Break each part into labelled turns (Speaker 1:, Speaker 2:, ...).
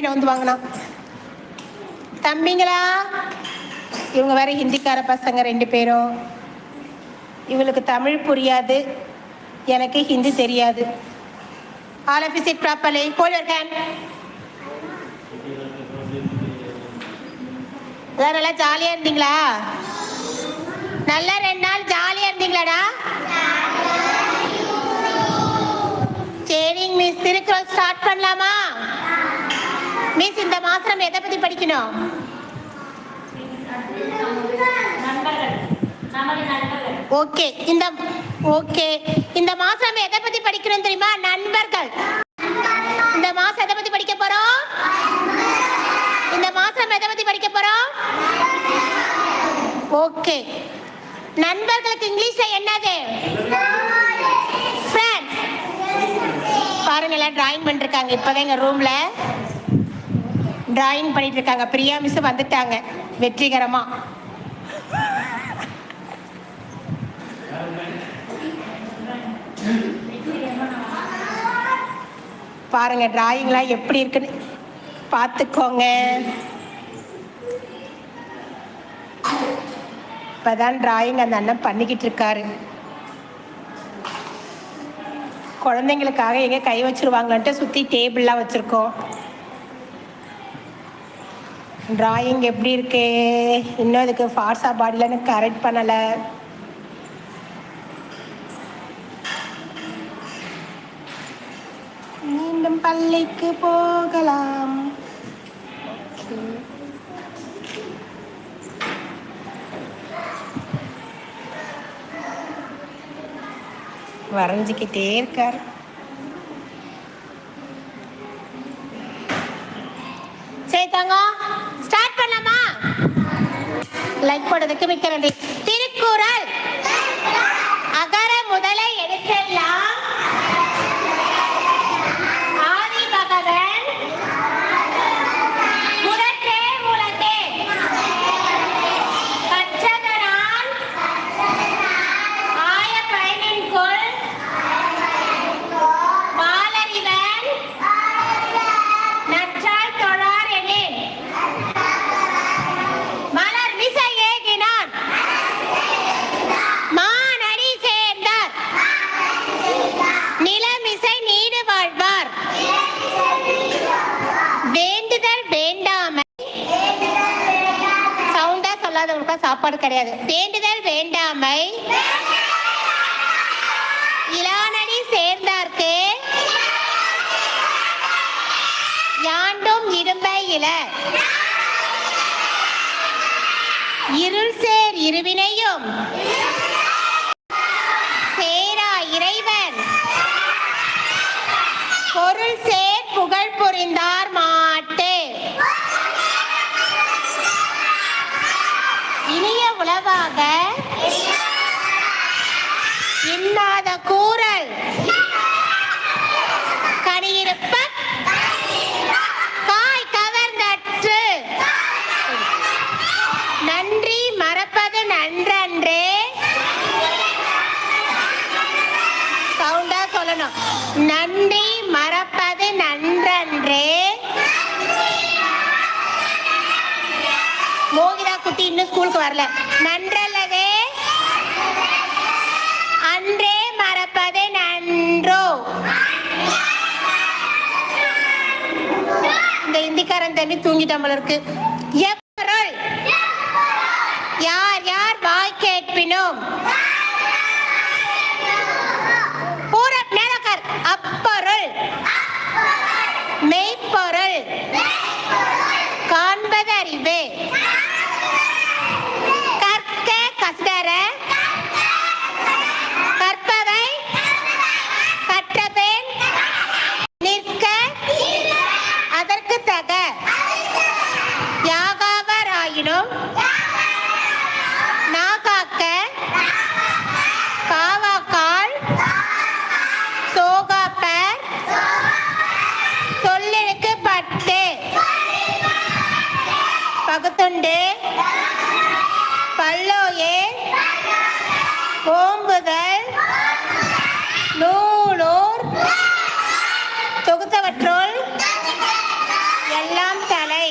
Speaker 1: கிட்ட வந்து வாங்கினா தம்பிங்களா இவங்க வேற ஹிந்திக்கார பசங்க ரெண்டு பேரும் இவளுக்கு தமிழ் புரியாது எனக்கு ஹிந்தி தெரியாது all of is it properly hold your hand நல்லா ஜாலியாக இருந்தீங்களா நல்ல ரெண்டு நாள் ஜாலியாக இருந்தீங்களாடா சரிங்க மிஸ் திருக்குறள் ஸ்டார்ட் பண்ணலாமா மிஸ் இந்த மாசம் நம்ம எதை பத்தி படிக்கணும் ஓகே இந்த ஓகே இந்த மாசம் நம்ம எதை பத்தி படிக்கணும் தெரியுமா நண்பர்கள் இந்த மாசம் எதை பத்தி படிக்க போறோம் இந்த மாசம் நம்ம எதை பத்தி படிக்க போறோம் ஓகே நண்பர்களுக்கு இங்கிலீஷ்ல என்னது பாருங்க எல்லாம் டிராயிங் பண்ணிருக்காங்க இப்போதான் எங்க ரூம்ல டிராயிங் பண்ணிட்டு இருக்காங்க பிரியா மிஸ் வந்துட்டாங்க வெற்றிகரமா பாருங்க டிராயிங்லாம் எப்படி இருக்குன்னு பார்த்துக்கோங்க இப்பதான் டிராயிங் அந்த அண்ணன் பண்ணிக்கிட்டு இருக்காரு குழந்தைங்களுக்காக எங்கே கை வச்சுருவாங்களான்ட்டு சுற்றி டேபிள்லாம் வச்சுருக்கோம் ட்ராயிங் எப்படி இருக்கு இன்னும் அதுக்கு ஃபார்ஸா பாடியிலன்னு கரெக்ட் பண்ணலை மீண்டும் பள்ளிக்கு போகலாம் வரைஞ்சிக்கிட்டே இருக்கார் லைக் போடுறதுக்கு மிக்க நன்றி திருக்குறள் பாடு கிடையாது வேண்டுதல் வேண்டாமை இளானடி சேர்ந்தார்க்கு யாண்டும் இரும்பை இல இருள் சேர் இருவினையும் நிறைவாக இன்னாத கூறல் கனியிருப்ப காய் கவர்ந்தற்று நன்றி மறப்பது நன்றன்று சவுண்டா சொல்லணும் நன்றி மறப்பது நன்றன்று மோகிதா குட்டி இன்னும் ஸ்கூலுக்கு வரல நன்றி கெட்டிக்காரன் தம்பி தூங்கிட்டான் போல இருக்கு எப்பரல் யார் யார் வாய் கேட்பினோம் இரண்டு பல்லோயே ஓம்புதல் நூலூர் தொகுத்தவற்றுள் எல்லாம் தலை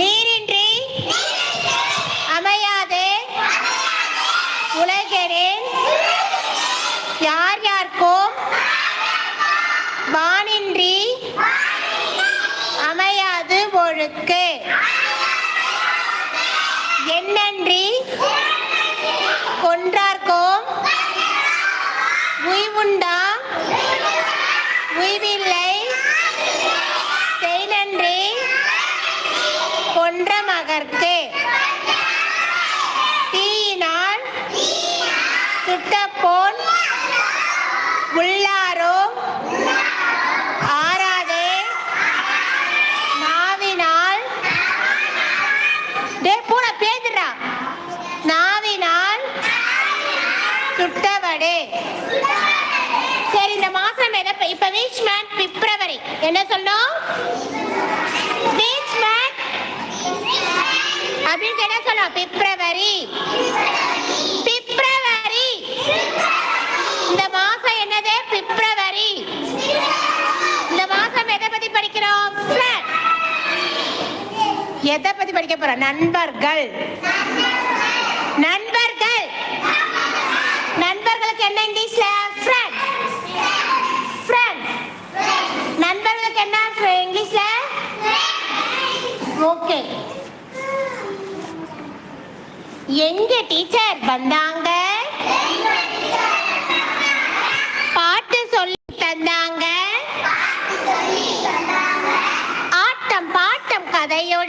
Speaker 1: நீரின்றி அமையாதே உலகிறேன் யார் யார்க்கோ அடியாருக்கு என்னன்றி கொன்றார்கோம் உய்வுண்டா உய்வில்லை செய்நன்றி கொன்ற மகர்க்கு தீயினால் சுட்டப்போன் உள்ளார் இப்ப விச் பிப்ரவரி என்ன சொல்லணும் விச் மந்த் அப்படின்னு என்ன சொன்னோம் பிப்ரவரி பிப்ரவரி இந்த மாசம் என்னது பிப்ரவரி இந்த மாசம் எதை பத்தி படிக்கிறோம் எதை பத்தி படிக்க போறோம் நண்பர்கள் நண்பர்கள் நண்பர்களுக்கு என்னங்க எங்க டீச்சர் வந்தாங்க பாட்டு சொல்லி தந்தாங்க ஆட்டம் பாட்டம் கதையோ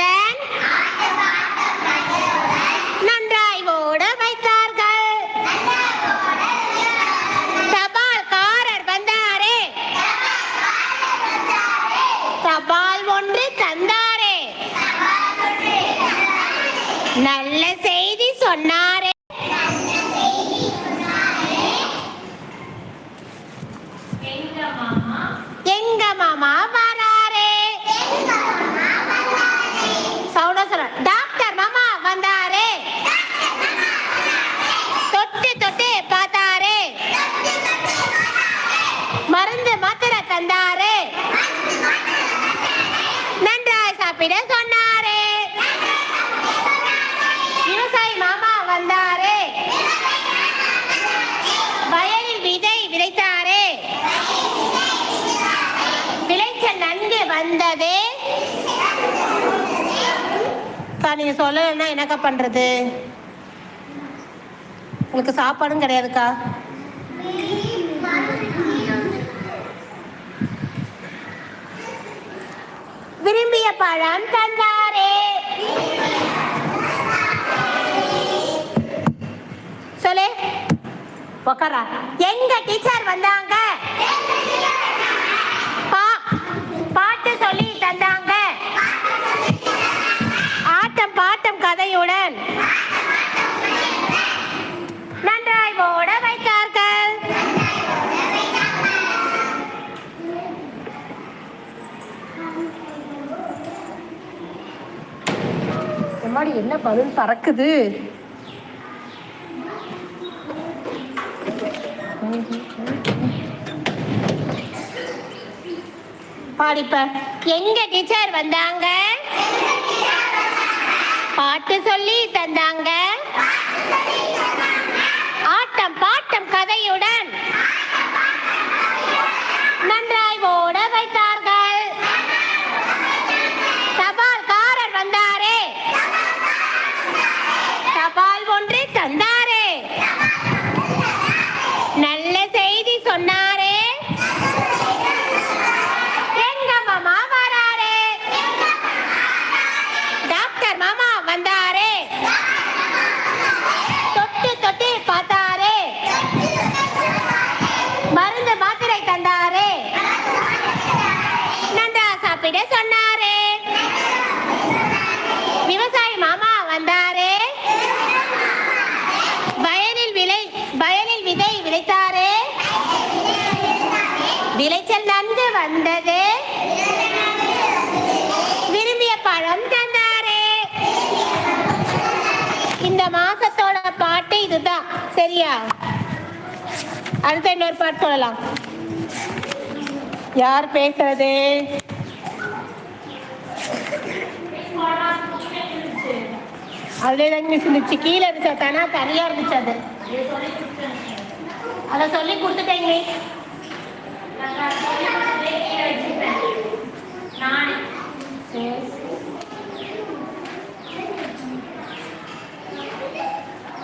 Speaker 1: வந்ததே அக்கா நீங்கள் சொல்லலைன்னா என்னக்கா பண்ணுறது உங்களுக்கு சாப்பாடும் கிடையாதுக்கா விரும்பிய பழம் தந்தாரே சொல்லு உக்காரா எங்க டீச்சர் வந்தாங்க பலூன் பறக்குது பாடிப்ப எங்க டீச்சர் வந்தாங்க பாட்டு சொல்லி தந்தாங்க ஆட்டம் பாட்டம் கதையுடன் வந்தாரே தொட்டு தொட்டி பார்த்தாரே மருந்து மாத்திரை தந்தாரே நந்தா சாப்பிட சொன்னாரே விவசாயி மாமா வந்தாரே வயலில் விளை வயலில் விதை விளைத்தாரே விளைச்சல் நன்கு வந்ததே இந்த மாசத்தோட பாட்டு இதுதான் சரியா அடுத்த இன்னொரு பாட்டு சொல்லலாம் யார் பேசுறது அதுலேதான் மிஸ் இருந்துச்சு கீழே இருந்துச்சு தானா தனியா இருந்துச்சு அது அதை சொல்லி கொடுத்துட்டேங்க சரி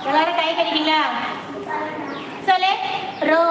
Speaker 1: எல்லாரும் கை கடிக்கீங்களா சொல்லு ரோ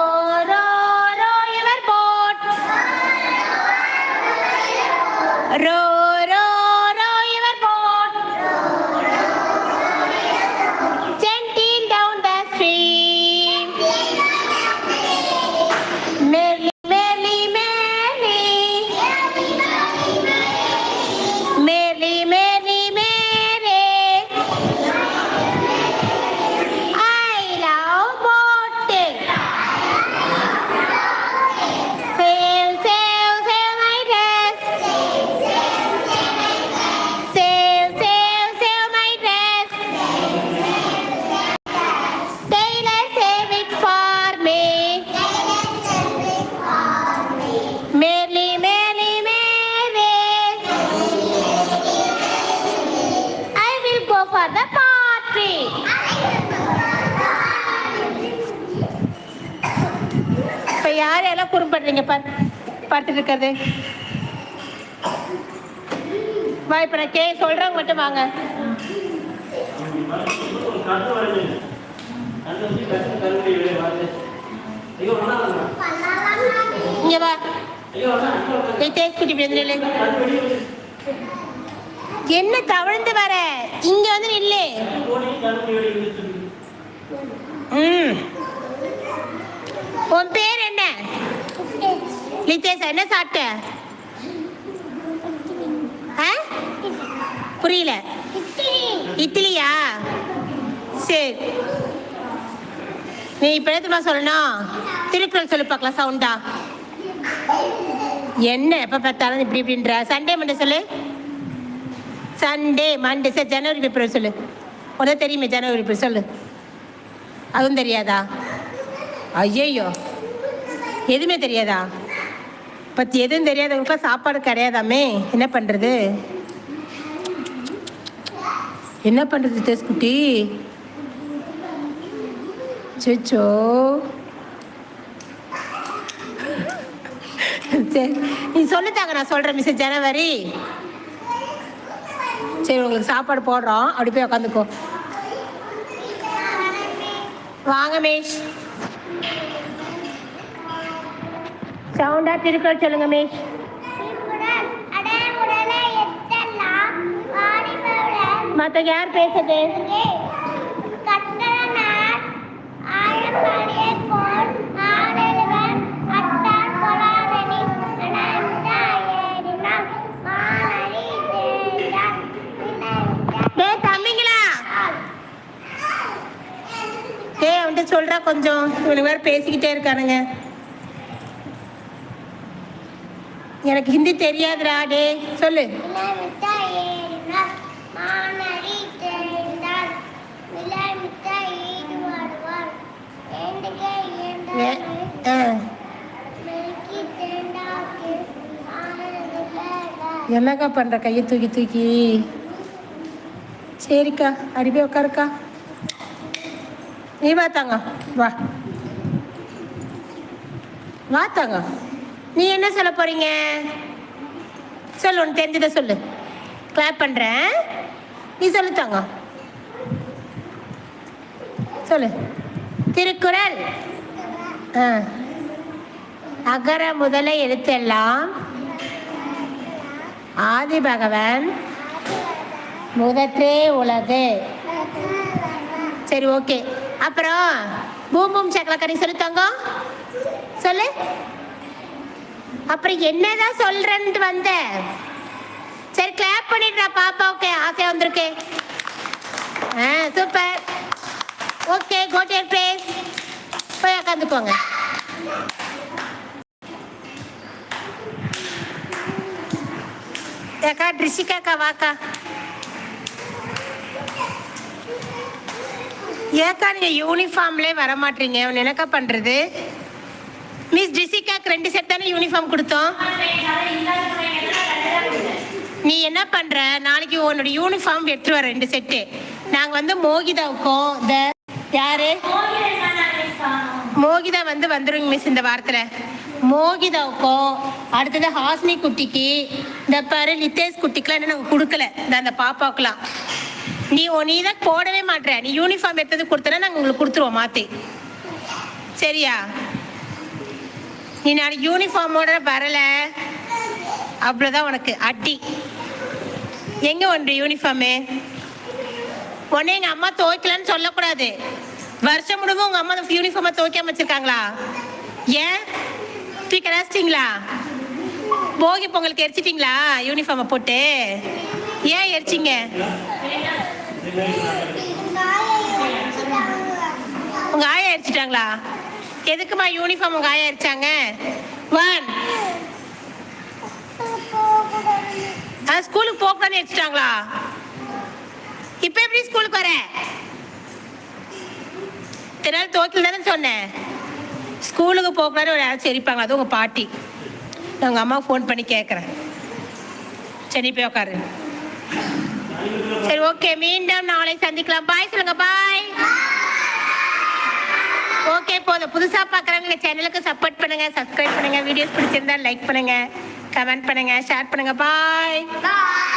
Speaker 1: யாரையெல்லாம் குறும்படுறீங்க பார் பார்த்துட்டு இருக்கிறது வா இப்போ நான் கே சொல்கிறவங்க மட்டும் வாங்க இங்கே வா என்ன தவழ்ந்து வர இங்க வந்து நில்லு உன் பேர் லித்தேசா என்ன சாப்பிட்ட புரியல இட்லியா சரி நீ இப்ப எடுத்துமா சொல்லணும் திருக்குறள் சொல்லி பார்க்கலாம் சவுண்டா என்ன எப்ப பார்த்தாலும் இப்படி இப்படின்ற சண்டே மண்டே சொல்லு சண்டே மண்டே சார் ஜனவரி பிப்ரவரி சொல்லு உனக்கு தெரியுமே ஜனவரி பிப்ரவரி சொல்லு அதுவும் தெரியாதா ஐயையோ எதுவுமே தெரியாதா பற்றி எதுவும் தெரியாதவங்களுக்குலாம் சாப்பாடு கிடையாதாமே என்ன பண்ணுறது என்ன பண்ணுறது டெஸ்குட்டி சேச்சோ சரி நீ சொல்லித்தாங்க நான் சொல்கிறேன் மிஸ் ஜனவரி சரி உங்களுக்கு சாப்பாடு போடுறோம் அப்படி போய் உட்காந்துக்கோ வாங்க மேஷ் சவுண்டா திருக்குறள் சொல்லுங்க மிஸ் மற்ற யார் பேசுது சொல்றா கொஞ்சம் இவனுக்கு வேற பேசிக்கிட்டே இருக்கானுங்க எனக்கு ஹிந்தி தெரியாதுடா டே சொல்லு என்னக்கா பண்ணுற கையை தூக்கி தூக்கி சரிக்கா அடி உட்காருக்கா நீ வாத்தாங்க வா வாத்தாங்க நீ என்ன சொல்ல போறீங்க சொல்லு ஒன்று தெரிஞ்சதை சொல்லு கிளாப் பண்ணுறேன் நீ சொல்லு தாங்க சொல்லு திருக்குறள் ஆ அகர முதல எழுத்தெல்லாம் ஆதி பகவன் முதற்றே உலகு சரி ஓகே அப்புறம் பூம் பூம் சொல்லு தங்கம் சொல்லு அப்புறம் என்னதான் சொல்றேன்ட்டு வந்த சரி கிளாப் பண்ணிடுறா ஓகே ஆசையா வந்திருக்கு ஆ சூப்பர் ஓகே கோட்டியர் பிளேஸ் போய் உக்காந்துக்கோங்க அக்கா ட்ரிஷிகாக்கா வாக்கா ஏக்கா நீங்கள் யூனிஃபார்ம்லேயே வர மாட்டீங்க உன் என்னக்கா பண்ணுறது மிஸ் ஜெசிகாக்கு ரெண்டு செட் தானே யூனிஃபார்ம் கொடுத்தோம் நீ என்ன பண்ற நாளைக்கு உன்னோட யூனிஃபார்ம் எடுத்து வர ரெண்டு செட்டு நாங்க வந்து மோகிதாவுக்கும் இந்த யாரு மோகிதா வந்து வந்துருங்க மிஸ் இந்த வாரத்துல மோகிதாவுக்கும் அடுத்தது ஹாஸ்னி குட்டிக்கு இந்த பாரு நித்தேஷ் குட்டிக்கெலாம் என்ன நாங்க கொடுக்கல இந்த அந்த பாப்பாவுக்குலாம் நீ நீ தான் போடவே மாட்டேற நீ யூனிஃபார்ம் எடுத்தது கொடுத்தனா நாங்கள் உங்களுக்கு கொடுத்துருவோம் மாற்றி சரியா நீ நாளைக்கு யூனிஃபார்மோட வரல அவ்வளோதான் உனக்கு அட்டி எங்கே ஒன்று யூனிஃபார்மு உடனே எங்கள் அம்மா துவைக்கலன்னு சொல்லக்கூடாது வருஷம் முழுவதும் உங்கள் அம்மா யூனிஃபார்மை துவைக்காம வச்சுருக்காங்களா ஏன் தூக்கி கிடாச்சிட்டிங்களா போகி பொங்கலுக்கு எரிச்சிட்டிங்களா யூனிஃபார்மை போட்டு ஏன் எரிச்சிங்க உங்கள் ஆயா எரிச்சிட்டாங்களா எதுக்குமா யூனிஃபார்ம் காய வான் ஒன் ஸ்கூலுக்கு போகலான்னு வச்சுட்டாங்களா இப்போ எப்படி ஸ்கூலுக்கு வர தெரியல தோத்தில் தானே சொன்னேன் ஸ்கூலுக்கு போகலான்னு ஒரு யாராச்சும் எரிப்பாங்களா அது உங்கள் பாட்டி நான் உங்கள் அம்மாவுக்கு ஃபோன் பண்ணி கேட்குறேன் சரி போய் உட்காரு சரி ஓகே மீண்டும் நாளை சந்திக்கலாம் பாய் சொல்லுங்க பாய் ஓகே போதும் புதுசாக பாக்குறவங்க சேனலுக்கு சப்போர்ட் பண்ணுங்க சப்ஸ்கிரைப் பண்ணுங்க வீடியோஸ் பிடிச்சிருந்தா லைக் பண்ணுங்க கமெண்ட் பண்ணுங்க ஷேர் பண்ணுங்க பாய்